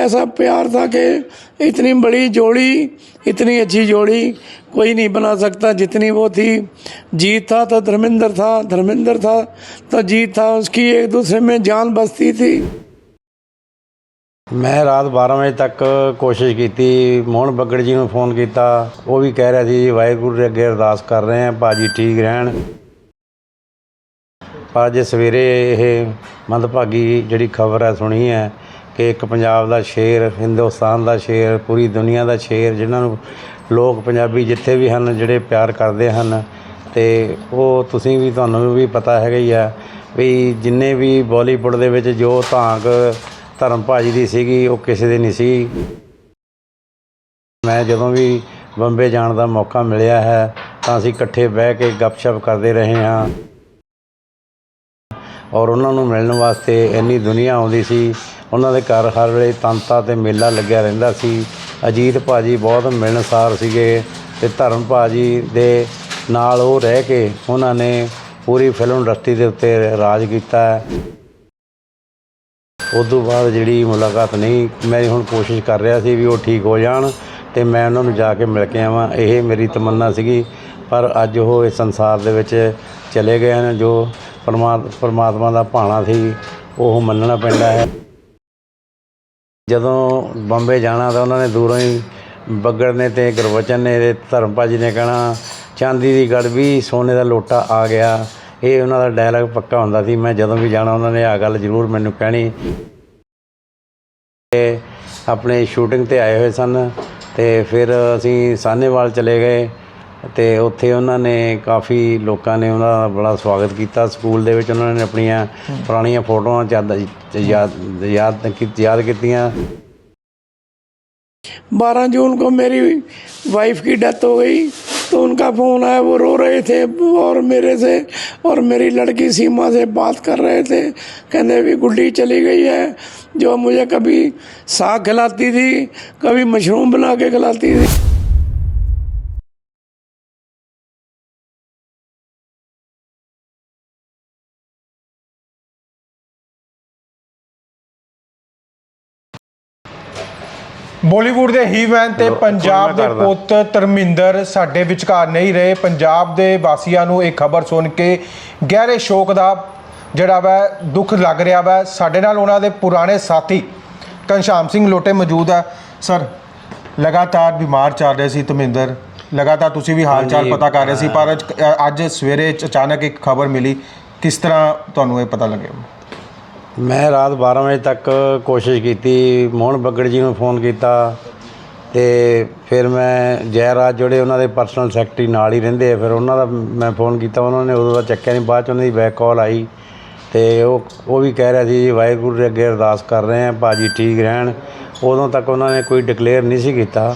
ऐसा प्यार था कि इतनी बड़ी जोड़ी इतनी अच्छी जोड़ी कोई नहीं बना सकता जितनी वो थी जीत था तो धर्मेंद्र था धर्मेंद्र था तो जीत था उसकी एक दूसरे में जान बसती थी ਮੈਂ ਰਾਤ 12 ਵਜੇ ਤੱਕ ਕੋਸ਼ਿਸ਼ ਕੀਤੀ ਮੋਹਨ ਬੱਗੜ ਜੀ ਨੂੰ ਫੋਨ ਕੀਤਾ ਉਹ ਵੀ ਕਹਿ ਰਿਹਾ ਸੀ ਜੀ ਵਾਹਿਗੁਰੂ ਦੇ ਅੱਗੇ ਅਰਦਾਸ ਕਰ ਰਹੇ ਹਾਂ ਭਾਜੀ ਠੀਕ ਰਹਿਣ ਪਰ ਅੱਜ ਸਵੇਰੇ ਇਹ ਮੰਦਭਾਗੀ ਜਿਹੜੀ ਖਬਰ ਹੈ ਸੁਣੀ ਹੈ ਕਿ ਇੱਕ ਪੰਜਾਬ ਦਾ ਸ਼ੇਰ, ਹਿੰਦੁਸਤਾਨ ਦਾ ਸ਼ੇਰ, ਪੂਰੀ ਦੁਨੀਆ ਦਾ ਸ਼ੇਰ, ਜਿਨ੍ਹਾਂ ਨੂੰ ਲੋਕ ਪੰਜਾਬੀ ਜਿੱਥੇ ਵੀ ਹਨ, ਜਿਹੜੇ ਪਿਆਰ ਕਰਦੇ ਹਨ। ਤੇ ਉਹ ਤੁਸੀਂ ਵੀ, ਤੁਹਾਨੂੰ ਵੀ ਪਤਾ ਹੈਗਾ ਹੀ ਆ ਵੀ ਜਿੰਨੇ ਵੀ ਬਾਲੀਵੁੱਡ ਦੇ ਵਿੱਚ ਜੋ ਧਾਂਕ ਧਰਮ ਭਾਜੀ ਦੀ ਸੀਗੀ, ਉਹ ਕਿਸੇ ਦੀ ਨਹੀਂ ਸੀ ਮੈਂ ਜਦੋਂ ਵੀ ਬੰਬੇ ਜਾਣ ਦਾ ਮੌਕਾ ਮਿਲਿਆ ਹੈ, ਤਾਂ ਅਸੀਂ ਇਕੱਠੇ ਬਹਿ ਕੇ ਗੱਪਸ਼ਪ ਕਰਦੇ ਰਹੇ ਹਾਂ। ਔਰ ਉਹਨਾਂ ਨੂੰ ਮਿਲਣ ਵਾਸਤੇ ਇੰਨੀ ਦੁਨੀਆ ਆਉਂਦੀ ਸੀ। ਉਹਨਾਂ ਦੇ ਘਰ ਹਰ ਵੇਲੇ ਤੰਤਾ ਤੇ ਮੇਲਾ ਲੱਗਿਆ ਰਹਿੰਦਾ ਸੀ। ਅਜੀਤ ਭਾਜੀ ਬਹੁਤ ਮਿਲਣਸਾਰ ਸੀਗੇ ਤੇ ਧਰਮ ਭਾਜੀ ਦੇ ਨਾਲ ਉਹ ਰਹਿ ਕੇ ਉਹਨਾਂ ਨੇ ਪੂਰੀ ਫਿਲਮ ਇੰਡਸਟਰੀ ਦੇ ਉੱਤੇ ਰਾਜ ਕੀਤਾ। ਹੈ ਉਸ ਤੋਂ ਬਾਅਦ ਜਿਹੜੀ ਮੁਲਾਕਾਤ ਨਹੀਂ, ਮੈਂ ਹੁਣ ਕੋਸ਼ਿਸ਼ ਕਰ ਰਿਹਾ ਸੀ ਵੀ ਉਹ ਠੀਕ ਹੋ ਜਾਣ ਤੇ ਮੈਂ ਉਹਨਾਂ ਨੂੰ ਜਾ ਕੇ ਮਿਲ ਕੇ ਆਵਾਂ। ਇਹ ਮੇਰੀ ਤਮੰਨਾ ਸੀਗੀ। ਪਰ ਅੱਜ ਉਹ ਇਸ ਸੰਸਾਰ ਦੇ ਵਿੱਚ ਚਲੇ ਗਏ ਹਨ ਜੋ ਪਰਮਾਤਮਾ ਦਾ ਭਾਣਾ ਸੀ, ਉਹ ਮੰਨਣਾ ਪੈਂਦਾ ਹੈ। ਜਦੋਂ ਬੰਬੇ ਜਾਣਾ ਤਾਂ ਉਹਨਾਂ ਨੇ ਦੂਰੋਂ ਹੀ ਬੱਗੜ ਨੇ ਤੇ ਗੁਰਵਚਨ ਨੇ ਤੇ ਧਰਮ ਭਾਜੀ ਨੇ ਕਹਿਣਾ, ਚਾਂਦੀ ਦੀ ਗੜਵੀ ਸੋਨੇ ਦਾ ਲੋਟਾ ਆ ਗਿਆ। ਇਹ ਉਹਨਾਂ ਦਾ ਡਾਇਲੌਗ ਪੱਕਾ ਹੁੰਦਾ ਸੀ, ਮੈਂ ਜਦੋਂ ਵੀ ਜਾਣਾ ਉਹਨਾਂ ਨੇ ਆ ਗੱਲ ਜ਼ਰੂਰ ਮੈਨੂੰ ਕਹਿਣੀ। ਤੇ ਆਪਣੇ ਸ਼ੂਟਿੰਗ ਤੇ ਆਏ ਹੋਏ ਸਨ ਤੇ ਫਿਰ ਅਸੀਂ ਸਾਹਨੇਵਾਲ ਚਲੇ ਗਏ। ਤੇ ਉੱਥੇ ਉਹਨਾਂ ਨੇ ਕਾਫੀ ਲੋਕਾਂ ਨੇ ਉਹਨਾਂ ਦਾ ਬੜਾ ਸਵਾਗਤ ਕੀਤਾ ਸਕੂਲ ਦੇ ਵਿੱਚ ਉਹਨਾਂ ਨੇ ਆਪਣੀਆਂ ਪੁਰਾਣੀਆਂ ਫੋਟੋਆਂ ਯਾਦ ਯਾਦ ਯਾਦ ਕੀ- ਯਾਦ ਕੀਤੀਆਂ 12 जून को मेरी वाइफ की डेथ हो गई तो उनका फ़ोन आया वो रो रहे थे और मेरे से और मेरी लड़की सीमा से बात कर रहे थे कहते भी गुड्डी चली गई है जो मुझे कभी साग खिलाती थी कभी मशरूम बना के खिलाती थी ਬਾਲੀਵੁੱਡ ਦੇ ਹੀਮੈਨ ਤੇ ਪੰਜਾਬ ਦੇ ਪੁੱਤ ਧਰਮਿੰਦਰ ਸਾਡੇ ਵਿਚਕਾਰ ਨਹੀਂ ਰਹੇ। ਪੰਜਾਬ ਦੇ ਵਾਸੀਆਂ ਨੂੰ ਇਹ ਖਬਰ ਸੁਣ ਕੇ ਗਹਿਰੇ ਸ਼ੋਕ ਦਾ ਜਿਹੜਾ ਵਾ ਦੁੱਖ ਲੱਗ ਰਿਹਾ ਵਾ। ਸਾਡੇ ਨਾਲ ਉਹਨਾਂ ਦੇ ਪੁਰਾਣੇ ਸਾਥੀ ਘਨਸ਼ਾਮ ਸਿੰਘ ਲੋਟੇ ਮੌਜੂਦ ਆ ਸਰ ਲਗਾਤਾਰ ਬਿਮਾਰ ਚੱਲ ਰਹੇ ਸੀ ਧਰਮਿੰਦਰ। ਲਗਾਤਾਰ ਤੁਸੀਂ ਵੀ ਹਾਲ ਚਾਲ ਪਤਾ ਕਰ ਰਹੇ ਸੀ ਪਰ ਅੱਜ ਸਵੇਰੇ ਅਚਾਨਕ ਇੱਕ ਖਬਰ ਮਿਲੀ। ਕਿਸ ਤਰ੍ਹਾਂ ਤੁਹਾਨੂੰ ਇਹ ਪਤਾ ਲੱਗਿਆ? ਮੈਂ ਰਾਤ 12 ਵਜੇ ਤੱਕ ਕੋਸ਼ਿਸ਼ ਕੀਤੀ, ਮੋਹਨ ਬੱਗੜ ਜੀ ਨੂੰ ਫੋਨ ਕੀਤਾ ਤੇ ਫਿਰ ਮੈਂ ਜੈਰਾਜ ਜਿਹੜੇ ਉਹਨਾਂ ਦੇ ਪਰਸਨਲ ਸੈਕਟਰੀ ਨਾਲ ਹੀ ਰਹਿੰਦੇ ਆ, ਫਿਰ ਉਹਨਾਂ ਦਾ ਮੈਂ ਫੋਨ ਕੀਤਾ, ਉਹਨਾਂ ਨੇ ਉਦੋਂ ਦਾ ਚੱਕਿਆ ਨਹੀਂ, ਬਾਅਦ ਚ ਉਹਨਾਂ ਦੀ ਬੈਕ ਕਾਲ ਆਈ ਤੇ ਉਹ ਉਹ ਵੀ ਕਹਿ ਰਿਹਾ ਸੀ ਜੀ, ਵਾਹਿਗੁਰੂ ਦੇ ਅੱਗੇ ਅਰਦਾਸ ਕਰ ਰਹੇ ਹਾਂ, ਭਾਜੀ ਠੀਕ ਰਹਿਣ। ਉਦੋਂ ਤੱਕ ਉਹਨਾਂ ਨੇ ਕੋਈ ਡਿਕਲੇਅਰ ਨਹੀਂ ਸੀ ਕੀਤਾ,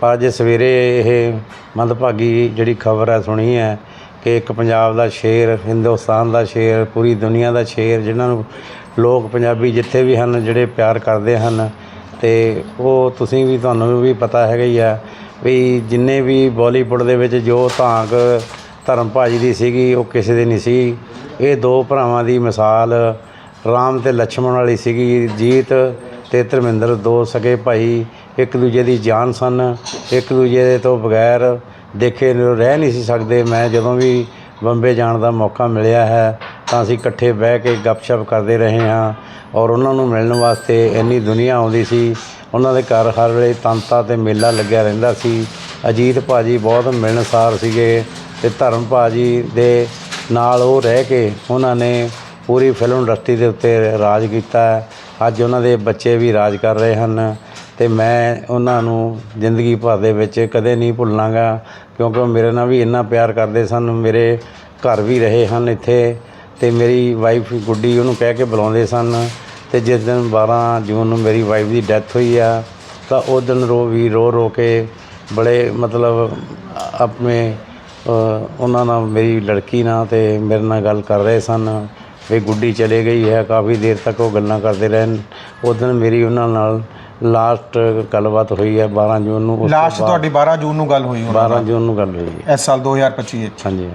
ਪਰ ਅੱਜ ਸਵੇਰੇ ਇਹ ਮੰਦਭਾਗੀ ਜਿਹੜੀ ਖਬਰ ਹੈ ਸੁਣੀ ਹੈ ਕਿ ਇੱਕ ਪੰਜਾਬ ਦਾ ਸ਼ੇਰ, ਹਿੰਦੁਸਤਾਨ ਦਾ ਸ਼ੇਰ, ਪੂਰੀ ਦੁਨੀਆ ਦਾ ਸ਼ੇਰ, ਜਿਨ੍ਹਾਂ ਨੂੰ ਲੋਕ ਪੰਜਾਬੀ ਜਿੱਥੇ ਵੀ ਹਨ, ਜਿਹੜੇ ਪਿਆਰ ਕਰਦੇ ਹਨ ਅਤੇ ਉਹ ਤੁਸੀਂ ਵੀ, ਤੁਹਾਨੂੰ ਵੀ ਪਤਾ ਹੈਗਾ ਹੀ ਆ ਵੀ ਜਿੰਨੇ ਵੀ ਬੋਲੀਵੁੱਡ ਦੇ ਵਿੱਚ ਜੋ ਧਾਂਕ ਧਰਮ ਭਾਜੀ ਦੀ ਸੀਗੀ, ਉਹ ਕਿਸੇ ਦੇ ਨਹੀਂ ਸੀ। ਇਹ ਦੋ ਭਰਾਵਾਂ ਦੀ ਮਿਸਾਲ, ਰਾਮ ਤੇ ਲక్ష్మణ ਵਾਲੀ ਸੀਗੀ, ਜੀਤ ਤੇ ਧਰਮਿੰਦਰ, ਦੋ ਸਕੇ ਭਾਈ, ਇੱਕ ਦੂਜੇ ਦੀ ਜਾਨ ਸਨ, ਇੱਕ ਦੂਜੇ ਦੇ ਤੋਂ ਬਗੈਰ ਦੇਖੇ ਰਹਿ ਨਹੀਂ ਸੀ ਸਕਦੇ। ਮੈਂ ਜਦੋਂ ਵੀ ਬੰਬੇ ਜਾਣ ਦਾ ਮੌਕਾ ਮਿਲਿਆ ਹੈ ਤਾਂ ਅਸੀਂ ਇਕੱਠੇ ਬਹਿ ਕੇ ਗੱਪਸ਼ਪ ਕਰਦੇ ਰਹੇ ਹਾਂ ਔਰ ਉਹਨਾਂ ਨੂੰ ਮਿਲਣ ਵਾਸਤੇ ਇੰਨੀ ਦੁਨੀਆ ਆਉਂਦੀ ਸੀ। ਉਹਨਾਂ ਦੇ ਘਰ ਹਰ ਵੇਲੇ ਤੰਤਾ ਤੇ ਮੇਲਾ ਲੱਗਿਆ ਰਹਿੰਦਾ ਸੀ। ਅਜੀਤ ਭਾਜੀ ਬਹੁਤ ਮਿਲਣਸਾਰ ਸੀਗੇ ਤੇ ਧਰਮ ਭਾਜੀ ਦੇ ਨਾਲ ਉਹ ਰਹਿ ਕੇ ਉਹਨਾਂ ਨੇ ਪੂਰੀ ਫਿਲਮ ਇੰਡਸਟਰੀ ਦੇ ਉੱਤੇ ਰਾਜ ਕੀਤਾ। ਅੱਜ ਉਹਨਾਂ ਦੇ ਬੱਚੇ ਵੀ ਰਾਜ ਕਰ ਰਹੇ ਹਨ ਤੇ ਮੈਂ ਉਹਨਾਂ ਨੂੰ ਜ਼ਿੰਦਗੀ ਭਰ ਦੇ ਵਿੱਚ ਕਦੇ ਨਹੀਂ ਭੁੱਲਾਂਗਾ ਕਿਉਂਕਿ ਉਹ ਮੇਰੇ ਨਾਲ ਵੀ ਇੰਨਾ ਪਿਆਰ ਕਰਦੇ ਸਨ। ਮੇਰੇ ਘਰ ਵੀ ਰਹੇ ਹਨ ਇੱਥੇ। ਤੇ ਮੇਰੀ ਵਾਈਫ ਗੁੱਡੀ ਉਹਨੂੰ ਕਹਿ ਕੇ ਬੁਲਾਉਂਦੇ ਸਨ ਤੇ ਜਿਸ ਦਿਨ 12 ਜੂਨ ਨੂੰ ਮੇਰੀ ਵਾਈਫ ਦੀ ਡੈਥ ਹੋਈ ਆ, ਤਾਂ ਉਹ ਦਿਨ ਰੋ ਵੀ ਰੋ ਰੋ ਕੇ ਬੜੇ ਮਤਲਬ ਆਪਣੇ ਉਹਨਾਂ ਨਾਲ ਮੇਰੀ ਲੜਕੀ ਨਾਲ ਤੇ ਮੇਰੇ ਨਾਲ ਗੱਲ ਕਰ ਰਹੇ ਸਨ ਵੀ ਗੁੱਡੀ ਚਲੇ ਗਈ ਹੈ, ਕਾਫੀ ਦੇਰ ਤੱਕ ਉਹ ਗੱਲਾਂ ਕਰਦੇ ਰਹਿਣ। ਉਸ ਦਿਨ ਮੇਰੀ ਉਹਨਾਂ ਨਾਲ ਲਾਸਟ ਗੱਲਬਾਤ ਹੋਈ ਹੈ 12 ਜੂਨ ਨੂੰ ਉਸ ਤੋਂ ਲਾਸਟ ਬਾਅਦ- ਤੁਹਾਡੀ 12 ਜੂਨ ਨੂੰ ਗੱਲ ਹੋਈ ਹੋਣੀ 12 ਜੂਨ ਨੂੰ ਗੱਲ ਹੋਈ ਹੈ। ਇਸ ਸਾਲ 2025 ਵਿੱਚ। ਹਾਂਜੀ।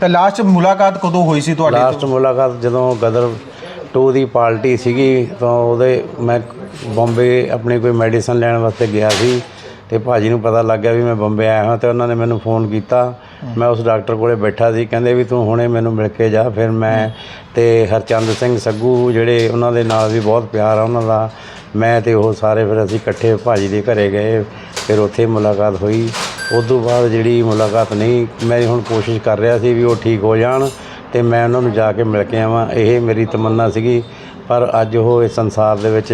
ਤੇ ਲਾਸਟ ਮੁਲਾਕਾਤ ਕਦੋਂ ਹੋਈ ਸੀ ਤੁਹਾਡੀ? ਲਾਸਟ ਮੁਲਾਕਾਤ ਜਦੋਂ ਗਦਰ 2 ਦੀ ਪਾਰਟੀ ਸੀਗੀ ਤਾਂ ਉਹਦੇ ਮੈਂ ਬੰਬੇ ਆਪਣੀ ਕੋਈ ਮੈਡੀਸਨ ਲੈਣ ਵਾਸਤੇ ਗਿਆ ਸੀ ਤੇ ਭਾਜੀ ਨੂੰ ਪਤਾ ਲੱਗ ਗਿਆ ਵੀ ਮੈਂ ਬੰਬੇ ਆਇਆ ਹਾਂ ਤੇ ਉਹਨਾਂ ਨੇ ਮੈਨੂੰ ਫੋਨ ਕੀਤਾ। ਮੈਂ ਉਸ ਡਾਕਟਰ ਕੋਲੇ ਬੈਠਾ ਸੀ ਕਹਿੰਦੇ ਵੀ ਤੂੰ ਹੁਣੇ ਮੈਨੂੰ ਮਿਲ ਕੇ ਜਾ ਫਿਰ ਮੈਂ ਤੇ ਹਰਚੰਦ ਸਿੰਘ ਸੱਗੂ ਜਿਹੜੇ ਉਹਨਾਂ ਦੇ ਨਾਲ ਵੀ ਬਹੁਤ ਪਿਆਰ ਆ ਉਹਨਾਂ ਦਾ ਮੈਂ ਤੇ ਉਹ ਸਾਰੇ ਫਿਰ ਅਸੀਂ ਇਕੱਠੇ ਭਾਜੀ ਦੇ ਘਰੇ ਗਏ ਫਿਰ ਉੱਥੇ ਮੁਲਾਕਾਤ ਹੋਈ। ਉਸ ਤੋਂ ਬਾਅਦ ਜਿਹੜੀ ਮੁਲਾਕਾਤ ਨਹੀਂ ਮੈਂ ਹੁਣ ਕੋਸ਼ਿਸ਼ ਕਰ ਰਿਹਾ ਸੀ ਵੀ ਉਹ ਠੀਕ ਹੋ ਜਾਣ ਤੇ ਮੈਂ ਉਹਨਾਂ ਨੂੰ ਜਾ ਕੇ ਮਿਲ ਕੇ ਆਵਾਂ। ਇਹ ਮੇਰੀ ਤਮੰਨਾ ਸੀਗੀ ਪਰ ਅੱਜ ਉਹ ਇਸ ਸੰਸਾਰ ਦੇ ਵਿੱਚ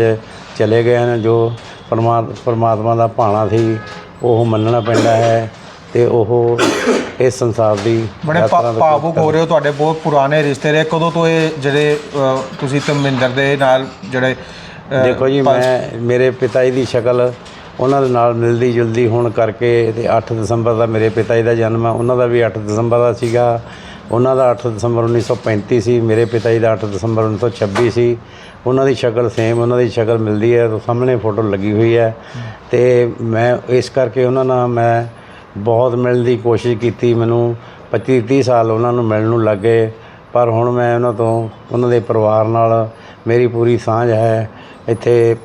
ਚਲੇ ਗਏ ਹਨ ਜੋ ਪਰਮਾ ਪਰਮਾਤਮਾ ਦਾ ਭਾਣਾ ਸੀ ਉਹ ਮੰਨਣਾ ਪੈਂਦਾ ਹੈ ਤੇ ਉਹ ਇਸ ਸੰਸਾਰ ਦੀ ਬੜੇ ਭਾਵੁਕ ਹੋ ਰਹੇ ਹੋ ਤੁਹਾਡੇ ਬਹੁਤ ਪੁਰਾਣੇ ਰਿਸ਼ਤੇ ਰਹੇ। ਕਦੋਂ ਤੋਂ ਇਹ ਜਿਹੜੇ ਤੁਸੀਂ ਧਰਮਿੰਦਰ ਦੇ ਨਾਲ ਜਿਹੜੇ ਦੇਖੋ ਜੀ ਮੈਂ ਮੇਰੇ ਪਿਤਾ ਜੀ ਦੀ ਸ਼ਕਲ ਉਹਨਾਂ ਦੇ ਨਾਲ ਮਿਲਦੀ ਜੁਲਦੀ ਹੋਣ ਕਰਕੇ ਤੇ 8 ਦਸੰਬਰ ਦਾ ਮੇਰੇ ਪਿਤਾ ਜੀ ਦਾ ਜਨਮ ਆ। ਉਹਨਾਂ ਦਾ ਵੀ 8 ਦਸੰਬਰ ਦਾ ਸੀਗਾ। ਉਹਨਾਂ ਦਾ 8 ਦਸੰਬਰ 1935 ਸੀ ਮੇਰੇ ਪਿਤਾ ਜੀ ਦਾ 8 ਦਸੰਬਰ 1926 ਸੀ ਉਹਨਾਂ ਦੀ ਸ਼ਕਲ ਸੇਮ ਉਹਨਾਂ ਦੀ ਸ਼ਕਲ ਮਿਲਦੀ ਹੈ। ਸਾਹਮਣੇ ਫੋਟੋ ਲੱਗੀ ਹੋਈ ਹੈ। ਤੇ ਮੈਂ ਇਸ ਕਰਕੇ ਉਹਨਾਂ ਨਾਲ ਮੈਂ ਬਹੁਤ ਮਿਲਣ ਦੀ ਕੋਸ਼ਿਸ਼ ਕੀਤੀ। ਮੈਨੂੰ 25 30 ਸਾਲ ਉਹਨਾਂ ਨੂੰ ਮਿਲਣ ਨੂੰ ਲੱਗੇ। ਪਰ ਹੁਣ ਮੈਂ ਉਹਨਾਂ ਤੋਂ ਉਹਨਾਂ ਦੇ ਪਰਿਵਾਰ ਨਾਲ ਮੇਰੀ ਪੂਰੀ ਸਾਂਝ ਹੈ। ਇੱਥੇ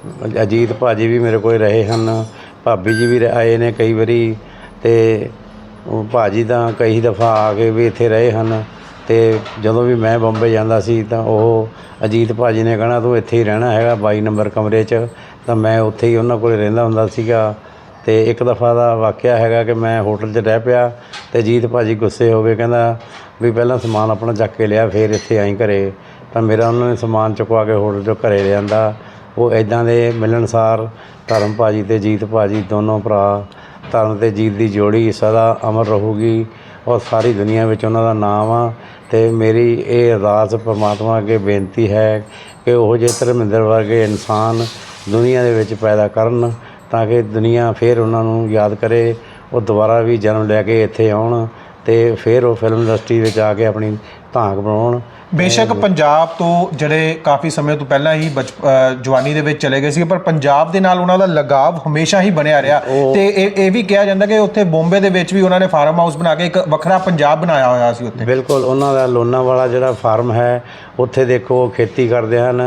ਅਜੀਤ ਭਾਜੀ ਵੀ ਮੇਰੇ ਕੋਲ ਰਹੇ ਹਨ, ਭਾਬੀ ਜੀ ਵੀ ਆਏ ਨੇ ਕਈ ਵਾਰੀ ਅਤੇ ਉਹ ਭਾਜੀ ਤਾਂ ਕਈ ਦਫਾ ਆ ਕੇ ਵੀ ਇੱਥੇ ਰਹੇ ਹਨ ਅਤੇ ਜਦੋਂ ਵੀ ਮੈਂ ਬੰਬੇ ਜਾਂਦਾ ਸੀ ਤਾਂ ਉਹ ਅਜੀਤ ਭਾਜੀ ਨੇ ਕਹਿਣਾ, ਤੂੰ ਇੱਥੇ ਹੀ ਰਹਿਣਾ ਹੈਗਾ ਬਾਈ ਨੰਬਰ ਕਮਰੇ 'ਚ। ਤਾਂ ਮੈਂ ਉੱਥੇ ਹੀ ਉਹਨਾਂ ਕੋਲ ਰਹਿੰਦਾ ਹੁੰਦਾ ਸੀਗਾ ਅਤੇ ਇੱਕ ਦਫਾ ਦਾ ਵਾਕਿਆ ਹੈਗਾ ਕਿ ਮੈਂ ਹੋਟਲ 'ਚ ਰਹਿ ਪਿਆ ਅਤੇ ਅਜੀਤ ਭਾਜੀ ਗੁੱਸੇ ਹੋ ਗਏ, ਕਹਿੰਦਾ ਵੀ ਪਹਿਲਾਂ ਸਮਾਨ ਆਪਣਾ ਚੱਕ ਕੇ ਲਿਆ, ਫਿਰ ਇੱਥੇ ਆਈ ਘਰੇ। ਤਾਂ ਮੇਰਾ ਉਹਨਾਂ ਨੇ ਸਮਾਨ ਚੁਕਵਾ ਕੇ ਹੋਟਲ 'ਚੋਂ ਘਰੇ ਲਿਆਂਦਾ। ਉਹ ਇਦਾਂ ਦੇ ਮਿਲਣਸਾਰ ਧਰਮ ਭਾਜੀ ਤੇ ਜੀਤ ਭਾਜੀ ਦੋਨੋਂ ਭਰਾ, ਧਰਮ ਤੇ ਜੀਤ ਦੀ ਜੋੜੀ ਸਦਾ ਅਮਰ ਰਹੂਗੀ ਔਰ ਸਾਰੀ ਦੁਨੀਆ ਵਿੱਚ ਉਹਨਾਂ ਦਾ ਨਾਮ ਆ ਤੇ ਮੇਰੀ ਇਹ ਅਰਦਾਸ ਪਰਮਾਤਮਾ ਅੱਗੇ ਬੇਨਤੀ ਹੈ ਕਿ ਉਹ ਜੇ ਧਰਮਿੰਦਰ ਵਰਗੇ ਇਨਸਾਨ ਦੁਨੀਆ ਦੇ ਵਿੱਚ ਪੈਦਾ ਕਰਨ ਤਾਂ ਕਿ ਦੁਨੀਆ ਫਿਰ ਉਹਨਾਂ ਨੂੰ ਯਾਦ ਕਰੇ, ਉਹ ਦੁਬਾਰਾ ਵੀ ਜਨਮ ਲੈ ਕੇ ਇੱਥੇ ਆਉਣ ਤੇ ਫਿਰ ਉਹ ਫਿਲਮ ਇੰਡਸਟਰੀ ਵਿੱਚ ਆ ਕੇ ਆਪਣੀ ਧਾਕ ਬਣਾਉਣ ਬੇਸ਼ੱਕ ਪੰਜਾਬ ਤੋਂ ਜਿਹੜੇ ਕਾਫੀ ਸਮੇਂ ਤੋਂ ਪਹਿਲਾਂ ਹੀ ਜਵਾਨੀ ਦੇ ਵਿੱਚ ਚਲੇ ਗਏ ਸੀ ਪਰ ਪੰਜਾਬ ਦੇ ਨਾਲ ਉਹਨਾਂ ਦਾ ਲਗਾਵ ਹਮੇਸ਼ਾ ਹੀ ਬਣਿਆ ਰਿਹਾ। ਤੇ ਇਹ ਇਹ ਵੀ ਕਿਹਾ ਜਾਂਦਾ ਕਿ ਉੱਥੇ ਬੰਬੇ ਦੇ ਵਿੱਚ ਵੀ ਉਹਨਾਂ ਨੇ ਫਾਰਮ ਹਾਊਸ ਬਣਾ ਕੇ ਇੱਕ ਵੱਖਰਾ ਪੰਜਾਬ ਬਣਾਇਆ ਹੋਇਆ ਸੀ ਉੱਥੇ। ਬਿਲਕੁਲ ਉਹਨਾਂ ਦਾ ਲੋਨਾਵਾਲਾ ਜਿਹੜਾ ਫਾਰਮ ਹੈ ਉੱਥੇ ਦੇਖੋ ਖੇਤੀ ਕਰਦੇ ਹਨ।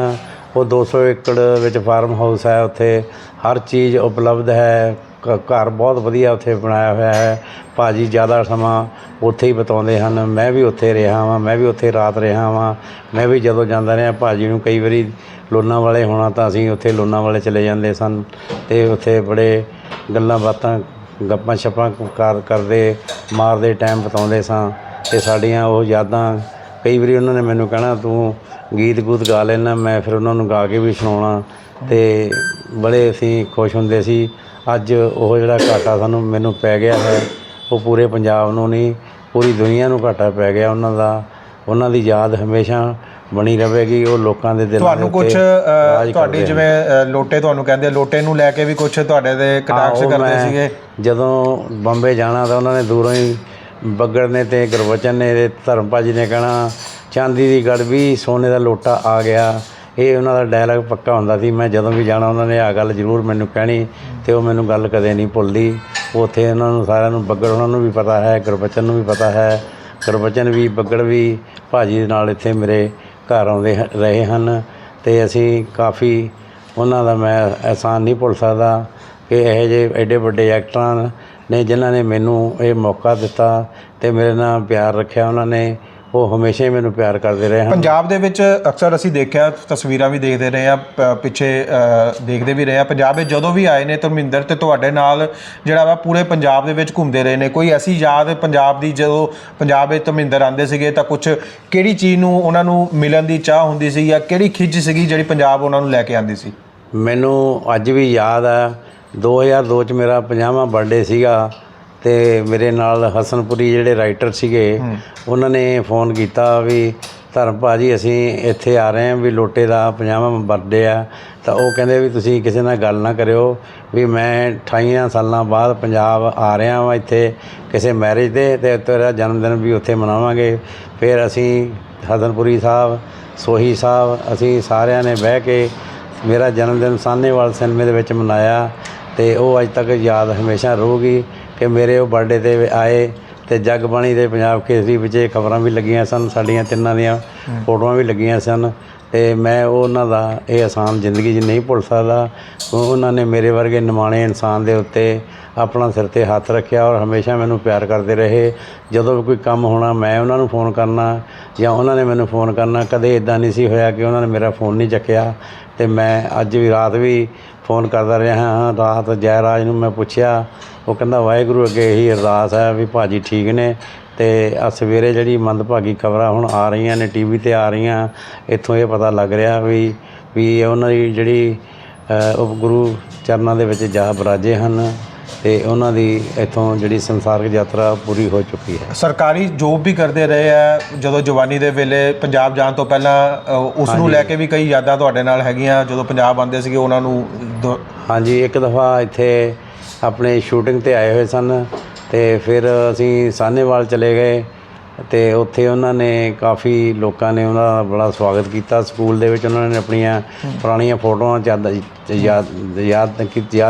ਉਹ 200 ਏਕੜ ਵਿੱਚ ਫਾਰਮ ਹਾਊਸ ਹੈ ਉੱਥੇ ਹਰ ਚੀਜ਼ ਉਪਲਬਧ ਹੈ। ਘ- ਘਰ ਬਹੁਤ ਵਧੀਆ ਉੱਥੇ ਬਣਾਇਆ ਹੋਇਆ ਹੈ। ਭਾਜੀ ਜ਼ਿਆਦਾ ਸਮਾਂ ਉੱਥੇ ਹੀ ਬਿਤਾਉਂਦੇ ਹਨ। ਮੈਂ ਵੀ ਉੱਥੇ ਰਿਹਾ ਵਾਂ, ਮੈਂ ਵੀ ਉੱਥੇ ਰਾਤ ਰਿਹਾ ਵਾਂ। ਮੈਂ ਵੀ ਜਦੋਂ ਜਾਂਦਾ ਰਿਹਾ, ਭਾਜੀ ਨੂੰ ਕਈ ਵਾਰੀ ਲੋਨਾ ਵਾਲੇ ਹੋਣਾ ਤਾਂ ਅਸੀਂ ਉੱਥੇ ਲੋਨਾ ਵਾਲੇ ਚਲੇ ਜਾਂਦੇ ਸਨ ਤੇ ਉੱਥੇ ਬੜੇ ਗੱਲਾਂ ਬਾਤਾਂ, ਗੱਪਾਂ ਛੱਪਾਂ ਕਰ, ਕਰਦੇ, ਮਾਰਦੇ ਟਾਈਮ ਬਿਤਾਉਂਦੇ ਸਾਂ ਤੇ ਸਾਡੀਆਂ ਉਹ ਯਾਦਾਂ, ਕਈ ਵਾਰੀ ਉਹਨਾਂ ਨੇ ਮੈਨੂੰ ਕਹਿਣਾ, ਤੂੰ ਗੀਤ ਗੂਤ ਗਾ ਲੈਣਾ ਮੈਂ ਫਿਰ ਉਹਨਾਂ ਨੂੰ ਗਾ ਕੇ ਵੀ ਸੁਣਾਉਣਾ। ਤੇ ਬੜੇ ਅਸੀਂ ਖੁਸ਼ ਹੁੰਦੇ ਸੀ। ਅੱਜ ਉਹ ਜਿਹੜਾ ਘਾਟਾ ਸਾਨੂੰ ਮੈਨੂੰ ਪੈ ਗਿਆ ਹੈ ਉਹ ਪੂਰੇ ਪੰਜਾਬ ਨੂੰ ਨਹੀਂ ਪੂਰੀ ਦੁਨੀਆ ਨੂੰ ਘਾਟਾ ਪੈ ਗਿਆ ਉਹਨਾਂ ਦਾ। ਉਹਨਾਂ ਦੀ ਯਾਦ ਹਮੇਸ਼ਾ ਬਣੀ ਰਹੇਗੀ ਉਹ ਲੋਕਾਂ ਦੇ ਦਿਲਾਂ ਤੁਹਾਨੂੰ ਦੇ ਕੁਝ ਉੱਤੇ ਰਾਜ ਤੁਹਾਡੀ। ਜਿਵੇਂ ਲੋਟੇ ਤੁਹਾਨੂੰ ਕਹਿੰਦੇ ਲੋਟੇ ਨੂੰ ਲੈ ਕੇ ਵੀ ਕੁਝ ਤੁਹਾਡੇ ਦੇ ਕਟਾਕਸ਼ ਕਰਦੇ ਸੀਗੇ। ਜਦੋਂ ਬੰਬੇ ਜਾਣਾ ਤਾਂ ਉਹਨਾਂ ਨੇ ਦੂਰੋਂ ਹੀ ਬੱਗੜ ਨੇ ਤੇ ਗੁਰਬਚਨ ਨੇ ਤੇ ਧਰਮ ਭਾਜੀ ਨੇ ਕਹਿਣਾ ਚਾਂਦੀ ਦੀ ਗੜਵੀ ਸੋਨੇ ਦਾ ਲੋਟਾ ਆ ਗਿਆ। ਇਹ ਉਹਨਾਂ ਦਾ ਡਾਇਲੌਗ ਪੱਕਾ ਹੁੰਦਾ ਸੀ। ਮੈਂ ਜਦੋਂ ਵੀ ਜਾਣਾ, ਉਹਨਾਂ ਨੇ ਆ ਗੱਲ ਜ਼ਰੂਰ ਮੈਨੂੰ ਕਹਿਣੀ ਤੇ ਉਹ ਮੈਨੂੰ ਗੱਲ ਕਦੇ ਨਹੀਂ ਭੁੱਲਦੀ। ਉੱਥੇ ਉਹਨਾਂ ਨੂੰ ਸਾਰਿਆਂ ਨੂੰ ਬੱਗੜ, ਉਹਨਾਂ ਨੂੰ ਵੀ ਪਤਾ ਹੈ, ਗੁਰਬਚਨ ਨੂੰ ਵੀ ਪਤਾ ਹੈ। ਗੁਰਬਚਨ ਵੀ, ਬੱਗੜ ਵੀ ਭਾਜੀ ਦੇ ਨਾਲ ਇੱਥੇ ਮੇਰੇ ਘਰ ਆਉਂਦੇ ਰਹੇ ਹਨ ਤੇ ਅਸੀਂ ਕਾਫੀ ਉਹਨਾਂ ਦਾ ਮੈਂ ਅਹਿਸਾਨ ਨਹੀਂ ਭੁੱਲ ਸਕਦਾ ਕਿ ਇਹੋ ਜਿਹੇ ਐਡੇ ਵੱਡੇ ਐਕਟਰਾਂ ਨੇ ਜਿਨ੍ਹਾਂ ਨੇ ਮੈਨੂੰ ਇਹ ਮੌਕਾ ਦਿੱਤਾ ਤੇ ਮੇਰੇ ਨਾਲ ਪਿਆਰ ਰੱਖਿਆ ਉਹਨਾਂ ਨੇ। ਉਹ ਹਮੇਸ਼ਾ ਹੀ ਮੈਨੂੰ ਪਿਆਰ ਕਰਦੇ ਰਹੇ ਹਨ। ਪੰਜਾਬ ਦੇ ਵਿੱਚ ਅਕਸਰ ਅਸੀਂ ਦੇਖਿਆ ਤਸਵੀਰਾਂ ਵੀ ਦੇਖਦੇ ਰਹੇ ਆ ਪ- ਪਿੱਛੇ ਅ, ਦੇਖਦੇ ਵੀ ਰਹੇ ਆ ਪੰਜਾਬ ਵਿੱਚ ਜਦੋਂ ਵੀ ਆਏ ਨੇ ਧਰਮਿੰਦਰ ਤੇ ਤੁਹਾਡੇ ਨਾਲ ਜਿਹੜਾ ਵਾ ਪੂਰੇ ਪੰਜਾਬ ਦੇ ਵਿੱਚ ਘੁੰਮਦੇ ਰਹੇ ਨੇ। ਕੋਈ ਐਸੀ ਯਾਦ ਪੰਜਾਬ ਦੀ ਜਦੋਂ ਪੰਜਾਬ ਵਿੱਚ ਧਰਮਿੰਦਰ ਆਉਂਦੇ ਸੀਗੇ ਤਾਂ ਕੁਝ ਕਿਹੜੀ ਚੀਜ਼ ਨੂੰ ਉਹਨਾਂ ਨੂੰ ਮਿਲਣ ਦੀ ਚਾਹ ਹੁੰਦੀ ਸੀ ਜਾਂ ਕਿਹੜੀ ਖਿੱਚ ਸੀਗੀ ਜਿਹੜੀ ਪੰਜਾਬ ਉਹਨਾਂ ਨੂੰ ਲੈ ਕੇ ਆਉਂਦੀ ਸੀ? ਮੈਨੂੰ ਅੱਜ ਵੀ ਯਾਦ ਆ 2002 ਚ ਮੇਰਾ 50ਵਾਂ ਬਰਥਡੇ ਸੀਗਾ। ਤੇ ਮੇਰੇ ਨਾਲ ਹਸਨਪੁਰੀ ਜਿਹੜੇ ਰਾਈਟਰ ਸੀਗੇ ਉਹਨਾਂ ਨੇ ਫੋਨ ਕੀਤਾ ਵੀ ਧਰਮ ਭਾਜੀ ਅਸੀਂ ਇੱਥੇ ਆ ਰਹੇ ਹਾਂ ਵੀ ਲੋਟੇ ਦਾ 50ਵਾਂ ਬਰਥਡੇ ਆ। ਤਾਂ ਉਹ ਕਹਿੰਦੇ ਵੀ ਤੁਸੀਂ ਕਿਸੇ ਨਾਲ ਗੱਲ ਨਾ ਕਰਿਓ ਵੀ ਮੈਂ 28 ਸਾਲਾਂ ਬਾਅਦ ਪੰਜਾਬ ਆ ਰਿਹਾ ਹਾਂ ਇੱਥੇ ਕਿਸੇ ਮੈਰਿਜ ਤੇ ਤੇ ਤੇਰਾ ਜਨਮ ਦਿਨ ਵੀ ਉੱਥੇ ਮਨਾਵਾਂਗੇ। ਫਿਰ ਅਸੀਂ ਹਸਨਪੁਰੀ ਸਾਹਿਬ ਸੋਹੀ ਸਾਹਿਬ ਅਸੀਂ ਸਾਰਿਆਂ ਨੇ ਬਹਿ ਕੇ ਮੇਰਾ ਜਨਮ ਦਿਨ ਸਾਹਨੇਵਾਲ ਸਿਨੇਮੇ ਦੇ ਵਿੱਚ ਮਨਾਇਆ ਤੇ ਉਹ ਅੱਜ ਤੱਕ ਯਾਦ ਹਮੇਸ਼ਾ ਰਹੂਗੀ। ਕਿ ਮੇਰੇ ਉਹ ਬਰਥਡੇ ਤੇ ਆਏ ਤੇ ਜਗਬਾਣੀ ਦੇ ਪੰਜਾਬ ਕੇਸਰੀ ਵਿੱਚ ਇਹ ਖਬਰਾਂ ਵੀ ਲੱਗੀਆਂ ਸਨ ਸਾਡੀਆਂ ਤਿੰਨਾਂ ਦੀਆਂ ਫੋਟੋਆਂ ਵੀ ਲੱਗੀਆਂ ਸਨ ਤੇ ਮੈਂ ਉਹਨਾਂ ਦਾ ਇਹ ਆਸਾਨ ਜ਼ਿੰਦਗੀ 'ਚ ਨਹੀਂ ਭੁੱਲ ਸਕਦਾ। ਉਹ- ਉਹਨਾਂ ਨੇ ਮੇਰੇ ਵਰਗੇ ਨਿਮਾਣੇ ਇਨਸਾਨ ਦੇ ਉੱਤੇ ਆਪਣਾ ਸਿਰ ਤੇ ਹੱਥ ਰੱਖਿਆ ਔਰ ਹਮੇਸ਼ਾ ਮੈਨੂੰ ਪਿਆਰ ਕਰਦੇ ਰਹੇ। ਜਦੋਂ ਵੀ ਕੋਈ ਕੰਮ ਹੋਣਾ ਮੈਂ ਉਹਨਾਂ ਨੂੰ ਫੋਨ ਕਰਨਾ ਜਾਂ ਉਹਨਾਂ ਨੇ ਮੈਨੂੰ ਫੋਨ ਕਰਨਾ। ਕਦੇ ਇਦਾਂ ਨਹੀਂ ਸੀ ਹੋਇਆ ਕਿ ਉਹਨਾਂ ਨੇ ਮੇਰਾ ਫੋਨ ਨਹੀਂ ਚੱਕਿਆ ਤੇ ਮੈਂ ਅੱਜ ਵੀ ਰਾਤ ਵੀ ਫੋਨ ਕਰਦਾ ਰਿਹਾ ਹਾਂ। ਰਾਤ ਜੈਰਾਜ ਨੂੰ ਮੈਂ ਪੁੱਛਿਆ ਉਹ ਕਹਿੰਦਾ ਵਾਹਿਗੁਰੂ ਅੱਗੇ ਇਹੀ ਅਰਦਾਸ ਹੈ ਵੀ ਭਾਜੀ ਠੀਕ ਨੇ ਤੇ ਆ ਸਵੇਰੇ ਜਿਹੜੀ ਮੰਦਭਾਗੀ ਖਬਰਾਂ ਹੁਣ ਆ ਰਹੀਆਂ ਨੇ ਟੀਵੀ ਤੇ ਆ ਰਹੀਆਂ ਇੱਥੋਂ ਇਹ ਪਤਾ ਲੱਗ ਰਿਹਾ ਵੀ ਵੀ ਉਹਨਾਂ ਦੀ ਜਿਹੜੀ ਅ, ਉਹ ਗੁਰੂ ਚਰਨਾਂ ਦੇ ਵਿੱਚ ਜਾ ਬਰਾਜੇ ਹਨ। ਤੇ ਉਹਨਾਂ ਦੀ ਇੱਥੋਂ ਜਿਹੜੀ ਸੰਸਾਰਿਕ ਯਾਤਰਾ ਪੂਰੀ ਹੋ ਚੁੱਕੀ ਹੈ। ਸਰਕਾਰੀ ਜੋਬ ਵੀ ਕਰਦੇ ਰਹੇ ਆ ਜਦੋਂ ਜਵਾਨੀ ਦੇ ਵੇਲੇ ਪੰਜਾਬ ਜਾਣ ਤੋਂ ਪਹਿਲਾਂ ਉਸ ਨੂੰ ਲੈ ਕੇ ਵੀ ਕਈ ਯਾਦਾਂ ਤੁਹਾਡੇ ਨਾਲ ਹੈਗੀਆਂ ਜਦੋਂ ਪੰਜਾਬ ਆਉਂਦੇ ਸੀਗੇ ਉਹਨਾਂ ਨੂੰ ਹਾਂਜੀ ਇੱਕ ਦਫਾ ਇੱਥੇ ਆਪਣੇ ਸ਼ੂਟਿੰਗ ਤੇ ਆਏ ਹੋਏ ਸਨ ਤੇ ਫਿਰ ਅਸੀਂ ਸਾਹਨੇਵਾਲ ਚਲੇ ਗਏ। ਤੇ ਉੱਥੇ ਉਹਨਾਂ ਨੇ ਕਾਫੀ ਲੋਕਾਂ ਨੇ ਉਹਨਾਂ ਦਾ ਬੜਾ ਸਵਾਗਤ ਕੀਤਾ। ਸਕੂਲ ਦੇ ਵਿੱਚ ਉਹਨਾਂ ਨੇ ਆਪਣੀਆਂ ਪੁਰਾਣੀਆਂ ਫੋਟੋਆਂ ਯਾਦ ਯਾਦ ਯਾਦ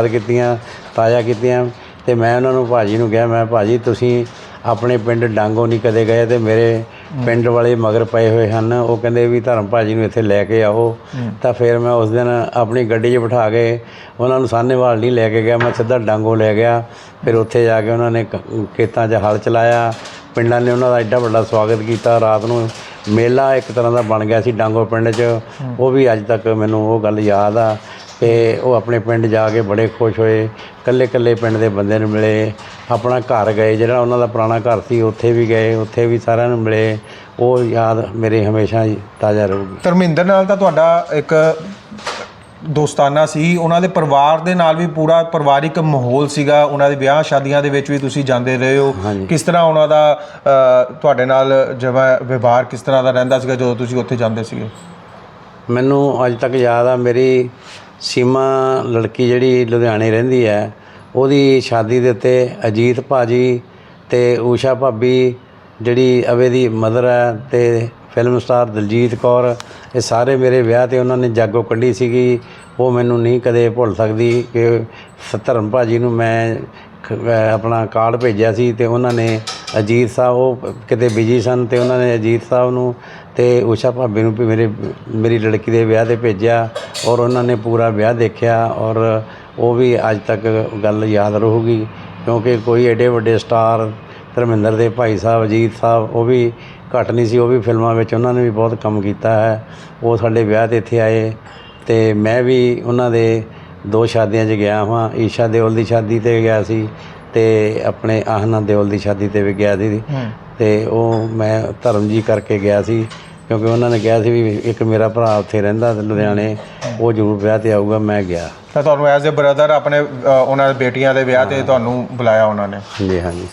ਕੀਤੀਆਂ ਤਾਜ਼ਾ ਕੀਤੀਆਂ। ਤੇ ਮੈਂ ਉਹਨਾਂ ਨੂੰ ਭਾਜੀ ਨੂੰ ਕਿਹਾ ਮੈਂ ਭਾਜੀ ਤੁਸੀਂ ਆਪਣੇ ਪਿੰਡ ਡਾਂਗੋ ਨਹੀਂ ਕਦੇ ਗਏ ਤੇ ਮੇਰੇ ਪਿੰਡ ਵਾਲੇ ਮਗਰ ਪਏ ਹੋਏ ਹਨ। ਉਹ ਕਹਿੰਦੇ ਵੀ ਧਰਮ ਭਾਜੀ ਨੂੰ ਇੱਥੇ ਲੈ ਕੇ ਆਓ। ਤਾਂ ਫਿਰ ਮੈਂ ਉਸ ਦਿਨ ਆਪਣੀ ਗੱਡੀ 'ਚ ਬਿਠਾ ਕੇ ਉਹਨਾਂ ਨੂੰ ਸਾਹਨੇਵਾਲ ਨਹੀਂ ਲੈ ਕੇ ਗਿਆ। ਮੈਂ ਸਿੱਧਾ ਡਾਂਗੋ ਲੈ ਗਿਆ। ਫਿਰ ਉੱਥੇ ਜਾ ਕੇ ਉਹਨਾਂ ਨੇ ਖੇਤਾਂ 'ਚ ਹਲ ਚਲਾਇਆ। ਪਿੰਡਾਂ ਨੇ ਉਹਨਾਂ ਦਾ ਐਡਾ ਵੱਡਾ ਸਵਾਗਤ ਕੀਤਾ। ਰਾਤ ਨੂੰ ਮੇਲਾ ਇੱਕ ਤਰ੍ਹਾਂ ਦਾ ਬਣ ਗਿਆ ਸੀ ਡਾਂਗੋ ਪਿੰਡ 'ਚ। ਉਹ ਵੀ ਅੱਜ ਤੱਕ ਮੈਨੂੰ ਉਹ ਗੱਲ ਯਾਦ ਆ। ਤੇ ਉਹ ਆਪਣੇ ਪਿੰਡ ਜਾ ਕੇ ਬੜੇ ਖੁਸ਼ ਹੋਏ। ਕੱਲੇ ਕੱਲੇ ਪਿੰਡ ਦੇ ਬੰਦੇ ਨੂੰ ਮਿਲੇ। ਆਪਣਾ ਘਰ ਗਏ ਜਿਹੜਾ ਉਹਨਾਂ ਦਾ ਪੁਰਾਣਾ ਘਰ ਸੀ ਉੱਥੇ ਵੀ ਗਏ ਉੱਥੇ ਵੀ ਸਾਰਿਆਂ ਨੂੰ ਮਿਲੇ। ਉਹ ਯਾਦ ਮੇਰੇ ਹਮੇਸ਼ਾ ਹੀ ਤਾਜ਼ਾ ਰਹੂਗੀ। ਧਰਮਿੰਦਰ ਨਾਲ ਤਾਂ ਤੁਹਾਡਾ ਇੱਕ ਦੋਸਤਾਨਾ ਸੀ। ਉਹਨਾਂ ਦੇ ਪਰਿਵਾਰ ਦੇ ਨਾਲ ਵੀ ਪੂਰਾ ਪਰਿਵਾਰਿਕ ਮਾਹੌਲ ਸੀਗਾ। ਉਹਨਾਂ ਦੇ ਵਿਆਹ ਸ਼ਾਦੀਆਂ ਦੇ ਵਿੱਚ ਵੀ ਤੁਸੀਂ ਜਾਂਦੇ ਰਹੇ ਹੋ। ਕਿਸ ਤਰ੍ਹਾਂ ਉਹਨਾਂ ਦਾ ਤੁਹਾਡੇ ਨਾਲ ਜਿਵੇਂ ਵਿਵਹਾਰ ਕਿਸ ਤਰ੍ਹਾਂ ਦਾ ਰਹਿੰਦਾ ਸੀਗਾ ਜਦੋਂ ਤੁਸੀਂ ਉੱਥੇ ਜਾਂਦੇ ਸੀਗੇ? ਮੈਨੂੰ ਅੱਜ ਤੱਕ ਯਾਦ ਆ ਮੇਰੀ ਸੀਮਾ ਲੜਕੀ ਜਿਹੜੀ ਲੁਧਿਆਣੇ ਰਹਿੰਦੀ ਹੈ, ਉਹਦੀ ਸ਼ਾਦੀ ਦੇ ਉੱਤੇ ਅਜੀਤ ਭਾਜੀ ਤੇ ਊਸ਼ਾ ਭਾਬੀ, ਜਿਹੜੀ ਅਵੇ ਦੀ ਮਦਰ ਹੈ ਤੇ ਫਿਲਮ ਸਟਾਰ ਦਲਜੀਤ ਕੌਰ, ਇਹ ਸਾਰੇ ਮੇਰੇ ਵਿਆਹ ਤੇ ਉਹਨਾਂ ਨੇ ਜਾਗੋ ਕੱਢੀ ਸੀਗੀ। ਉਹ ਮੈਨੂੰ ਨਹੀਂ ਕਦੇ ਭੁੱਲ ਸਕਦੀ ਕਿ ਧਰਮ ਭਾਜੀ ਨੂੰ ਮੈਂ ਆਪਣਾ ਕਾਰਡ ਭੇਜਿਆ ਸੀ ਤੇ ਉਹਨਾਂ ਨੇ ਅਜੀਤ ਸਾਹਿਬ, ਉਹ ਕਿਤੇ ਬਿਜ਼ੀ ਸਨ ਤੇ ਉਹਨਾਂ ਨੇ ਅਜੀਤ ਸਾਹਿਬ ਨੂੰ ਤੇ ਊਸ਼ਾ ਭਾਬੀ ਨੂੰ ਵੀ ਮੇਰੇ, ਮੇਰੀ ਲੜਕੀ ਦੇ ਵਿਆਹ ਤੇ ਭੇਜਿਆ ਔਰ ਉਹਨਾਂ ਨੇ ਪੂਰਾ ਵਿਆਹ ਦੇਖਿਆ ਔਰ ਉਹ ਵੀ ਅੱਜ ਤੱਕ ਗੱਲ ਯਾਦ ਰਹੂਗੀ ਕਿਉਂਕਿ ਕੋਈ ਐਡੇ ਵੱਡੇ ਸਟਾਰ ਧਰਮਿੰਦਰ ਦੇ ਭਾਈ ਸਾਹਿਬ, ਅਜੀਤ ਸਾਹਿਬ, ਉਹ ਵੀ ਘੱਟ ਨਹੀਂ ਸੀ, ਉਹ ਵੀ ਫਿਲਮਾਂ ਵਿੱਚ ਉਹਨਾਂ ਨੇ ਵੀ ਬਹੁਤ ਕੰਮ ਕੀਤਾ ਹੈ। ਉਹ ਸਾਡੇ ਵਿਆਹ ਤੇ ਇੱਥੇ ਆਏ ਤੇ ਮੈਂ ਵੀ ਉਹਨਾਂ ਦੇ ਦੋ ਸ਼ਾਦੀਆਂ 'ਚ ਗਿਆ ਹਾਂ ਈਸ਼ਾ ਦੇਓਲ ਦੀ ਸ਼ਾਦੀ ਤੇ ਗਿਆ ਸੀ ਤੇ ਆਪਣੇ ਆਹਨਾ ਦੇਓਲ ਦੀ ਸ਼ਾਦੀ ਤੇ ਵੀ ਗਿਆ ਸੀ ਤੇ ਉਹ ਮੈਂ ਧਰਮ ਜੀ ਕਰਕੇ ਗਿਆ ਸੀ ਕਿਉਂਕਿ ਉਹਨਾਂ ਨੇ ਕਿਹਾ ਸੀ ਵੀ ਇੱਕ ਮੇਰਾ ਭਰਾ ਉੱਥੇ ਰਹਿੰਦਾ ਲੁਧਿਆਣੇ ਉਹ ਜ਼ਰੂਰ ਵਿਆਹ ਤੇ ਆਊਗਾ ਮੈਂ ਗਿਆ। ਤਾਂ ਤੁਹਾਨੂੰ ਐਜ਼ ਅ ਬ੍ਰਦਰ ਆਪਣੇ ਉਹਨਾਂ ਦੇ ਬੇਟੀਆਂ ਦੇ ਵਿਆਹ ਤੇ ਤੁਹਾਨੂੰ ਬੁਲਾਇਆ ਉਹਨਾਂ ਨੇ? ਹਾਂਜੀ ਹਾਂਜੀ।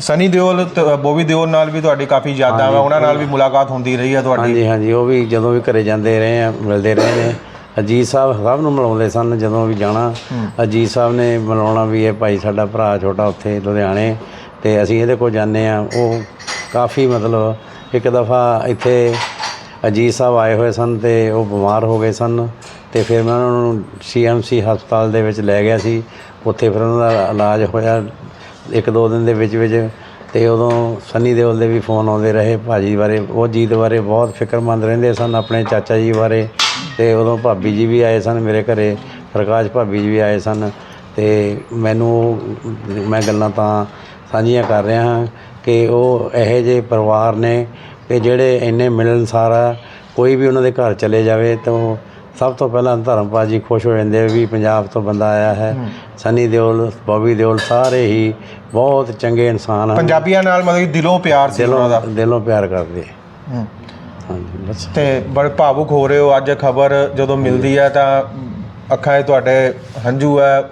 ਸਨੀ ਦਿਓਲ ਤੇ ਬੋਬੀ ਦਿਓਲ ਨਾਲ ਵੀ ਤੁਹਾਡੀ ਕਾਫੀ ਯਾਦਾਂ ਵਾ ਉਹਨਾਂ ਨਾਲ ਵੀ ਮੁਲਾਕਾਤ ਹੁੰਦੀ ਰਹੀ ਆ ਤੁਹਾਡੀ। ਹਾਂਜੀ ਹਾਂਜੀ ਉਹ ਵੀ ਜਦੋਂ ਵੀ ਘਰੇ ਜਾਂਦੇ ਰਹੇ ਆ ਮਿਲਦੇ ਰਹੇ ਨੇ। ਅਜੀਤ ਸਾਹਿਬ ਸਭ ਨੂੰ ਮਿਲਾਉਂਦੇ ਸਨ ਜਦੋਂ ਵੀ ਜਾਣਾ। ਅਜੀਤ ਸਾਹਿਬ ਨੇ ਮਿਲਾਉਣਾ ਵੀ ਇਹ ਭਾਈ ਸਾਡਾ ਭਰਾ ਛੋਟਾ ਉੱਥੇ ਲੁਧਿਆਣੇ ਤੇ ਅਸੀਂ ਇਹਦੇ ਕੋਲ ਜਾਂਦੇ ਆ ਉਹ ਕਾਫੀ ਮਤਲਬ ਇੱਕ ਦਫਾ ਇੱਥੇ ਅਜੀਤ ਸਾਹਿਬ ਆਏ ਹੋਏ ਸਨ ਤੇ ਉਹ ਬਿਮਾਰ ਹੋ ਗਏ ਸਨ ਤੇ ਫਿਰ ਮੈਂ ਉਹਨਾਂ ਨੂੰ ਸੀਐਮਸੀ ਹਸਪਤਾਲ ਦੇ ਵਿੱਚ ਲੈ ਗਿਆ ਸੀ। ਉੱਥੇ ਫਿਰ ਉਹਨਾਂ ਦਾ ਇਲਾਜ ਹੋਇਆ ਇੱਕ ਦੋ ਦਿਨ ਦੇ ਵਿੱਚ ਵਿੱਚ ਤੇ ਉਦੋਂ ਸੰਨੀ ਦਿਓਲ ਦੇ ਵੀ ਫੋਨ ਆਉਂਦੇ ਰਹੇ। ਭਾਜੀ ਬਾਰੇ ਉਹ ਜੀਤ ਬਾਰੇ ਬਹੁਤ ਫਿਕਰਮੰਦ ਰਹਿੰਦੇ ਸਨ ਆਪਣੇ ਚਾਚਾ ਜੀ ਬਾਰੇ। ਤੇ ਉਦੋਂ ਭਾਬੀ ਜੀ ਵੀ ਆਏ ਸਨ ਮੇਰੇ ਘਰੇ ਪ੍ਰਕਾਸ਼ ਭਾਬੀ ਜੀ ਵੀ ਆਏ ਸਨ ਤੇ ਮੈਨੂੰ ਮੈਂ ਗੱਲਾਂ ਤਾਂ ਸਾਂਝੀਆਂ ਕਰ ਰਿਹਾ ਹਾਂ ਕਿ ਉਹ ਇਹੋ ਜਿਹੇ ਪਰਿਵਾਰ ਨੇ ਕਿ ਜਿਹੜੇ ਇੰਨੇ ਮਿਲਣਸਾਰ ਆ ਕੋਈ ਵੀ ਉਹਨਾਂ ਦੇ ਘਰ ਚਲੇ ਜਾਵੇ ਤਾਂ ਸਭ ਤੋਂ ਪਹਿਲਾਂ ਧਰਮਪਾਲ ਜੀ ਖੁਸ਼ ਹੋ ਜਾਂਦੇ ਵੀ ਪੰਜਾਬ ਤੋਂ ਬੰਦਾ ਆਇਆ ਹੈ। ਸਨੀ ਦਿਓਲ ਬੋਬੀ ਦਿਓਲ ਸਾਰੇ ਹੀ ਬਹੁਤ ਚੰਗੇ ਇਨਸਾਨ ਹਨ। ਪੰਜਾਬੀਆਂ ਨਾਲ ਮਤਲਬ ਦਿਲੋਂ ਪਿਆਰ ਸੀ ਉਹਨਾਂ ਦਾ। ਦਿਲੋਂ ਦਿਲੋਂ ਪਿਆਰ ਕਰਦੇ ਹੂੰ। ਹਾਂਜੀ ਬਸ। ਤੇ ਬੜੇ ਭਾਵੁਕ ਹੋ ਰਹੇ ਹੋ ਅੱਜ ਖਬਰ ਜਦੋਂ ਮਿਲਦੀ ਹੈ ਤਾਂ ਅੱਖਾਂ 'ਚ ਤੁਹਾਡੇ ਹੰਝੂ ਹੈ।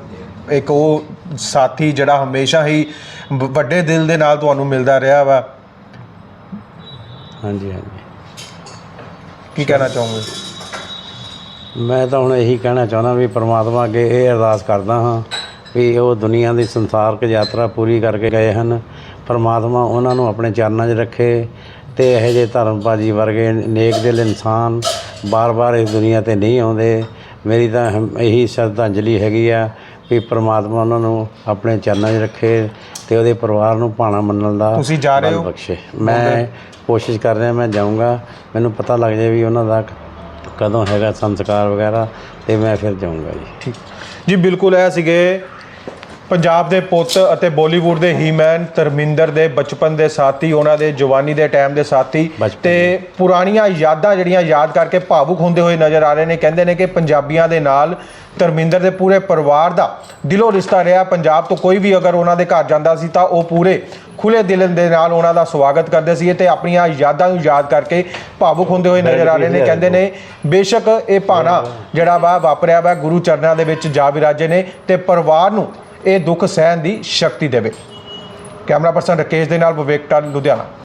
ਇੱਕ ਉਹ ਸਾਥੀ ਜਿਹੜਾ ਹਮੇਸ਼ਾ ਹੀ ਵ- ਵੱਡੇ ਦਿਲ ਦੇ ਨਾਲ ਤੁਹਾਨੂੰ ਮਿਲਦਾ ਰਿਹਾ ਵਾ। ਹਾਂਜੀ ਹਾਂਜੀ। ਕੀ ਕਹਿਣਾ ਚਾਹੋਗੇ? ਮੈਂ ਤਾਂ ਹੁਣ ਇਹੀ ਕਹਿਣਾ ਚਾਹੁੰਦਾ ਵੀ ਪ੍ਰਮਾਤਮਾ ਅੱਗੇ ਇਹ ਅਰਦਾਸ ਕਰਦਾ ਹਾਂ ਵੀ ਉਹ ਦੁਨੀਆ ਦੀ ਸੰਸਾਰਕ ਯਾਤਰਾ ਪੂਰੀ ਕਰਕੇ ਗਏ ਹਨ। ਪ੍ਰਮਾਤਮਾ ਉਹਨਾਂ ਨੂੰ ਆਪਣੇ ਚਰਨਾਂ 'ਚ ਰੱਖੇ ਤੇ ਇਹੋ ਜਿਹੇ ਧਰਮਪਾਜੀ ਵਰਗੇ ਨੇਕ ਦਿਲ ਇਨਸਾਨ ਬਾਰ-ਬਾਰ ਇਸ ਦੁਨੀਆ ਤੇ ਨਹੀਂ ਆਉਂਦੇ। ਮੇਰੀ ਤਾਂ ਇਹੀ ਸ਼ਰਧਾਂਜਲੀ ਹੈਗੀ ਆ ਵੀ ਪ੍ਰਮਾਤਮਾ ਉਹਨਾਂ ਨੂੰ ਆਪਣੇ ਚਰਨਾਂ 'ਚ ਰੱਖੇ ਤੇ ਉਹਦੇ ਪਰਿਵਾਰ ਨੂੰ ਭਾਣਾ ਮੰਨਣ ਦਾ ਤੁਸੀਂ ਜਾ ਰਹੇ ਹੋ? ਬਖਸ਼ੇ। ਮੈਂ ਕੋਸ਼ਿਸ਼ ਕਰ ਰਿਹਾ ਮੈਂ ਜਾਊਂਗਾ। ਮੈਨੂੰ ਪਤਾ ਲੱਗ ਜਾਏ ਵੀ ਉਹਨਾਂ ਦਾ ਕਦੋਂ ਹੈਗਾ ਸੰਸਕਾਰ ਵਗੈਰਾ ਤੇ ਮੈਂ ਫਿਰ ਜਾਊਂਗਾ ਜੀ। ਠੀਕ। ਜੀ ਬਿਲਕੁਲ ਇਹ ਸੀਗੇ ਪੰਜਾਬ ਦੇ ਪੁੱਤ ਅਤੇ ਬਾਲੀਵੁੱਡ ਦੇ ਹੀਮੈਨ ਧਰਮਿੰਦਰ ਦੇ ਬਚਪਨ ਦੇ ਸਾਥੀ ਉਹਨਾਂ ਦੇ ਜਵਾਨੀ ਦੇ ਟਾਈਮ ਦੇ ਸਾਥੀ ਤੇ ਪੁਰਾਣੀਆਂ ਯਾਦਾਂ ਜਿਹੜੀਆਂ ਯਾਦ ਕਰਕੇ ਭਾਵੁਕ ਹੁੰਦੇ ਹੋਏ ਨਜ਼ਰ ਆ ਰਹੇ ਨੇ। ਕਹਿੰਦੇ ਨੇ ਕਿ ਪੰਜਾਬੀਆਂ ਦੇ ਨਾਲ ਧਰਮਿੰਦਰ ਦੇ ਪੂਰੇ ਪਰਿਵਾਰ ਦਾ ਦਿਲੋਂ ਰਿਸ਼ਤਾ ਰਿਹਾ। ਪੰਜਾਬ ਤੋਂ ਕੋਈ ਵੀ ਅਗਰ ਉਹਨਾਂ ਦੇ ਘਰ ਜਾਂਦਾ ਸੀ ਤਾਂ ਉਹ ਪੂਰੇ ਖੁੱਲੇ ਦਿਲ ਦੇ ਨਾਲ ਉਹਨਾਂ ਦਾ ਸਵਾਗਤ ਕਰਦੇ ਸੀ ਤੇ ਆਪਣੀਆਂ ਯਾਦਾਂ ਨੂੰ ਯਾਦ ਕਰਕੇ ਭਾਵੁਕ ਹੁੰਦੇ ਹੋਏ ਨਜ਼ਰ ਆ ਰਹੇ ਨੇ। ਕਹਿੰਦੇ ਨੇ ਬੇਸ਼ੱਕ ਇਹ ਭਾਣਾ ਜਿਹੜਾ ਵਾ ਵਾਪਰਿਆ ਵਾ ਗੁਰੂ ਚਰਨਾਂ ਦੇ ਵਿੱਚ ਜਾ ਵਿਰਾਜੇ ਨੇ ਤੇ ਪਰਿਵਾਰ ਨੂੰ ਇਹ ਦੁੱਖ ਸਹਿਣ ਦੀ ਸ਼ਕਤੀ ਦੇਵੇ। ਕੈਮਰਾ ਪਰਸਨ ਰਕੇਸ਼ ਦੇ ਨਾਲ ਵਿਵੇਕ ਟਲ ਲੁਧਿਆਣਾ।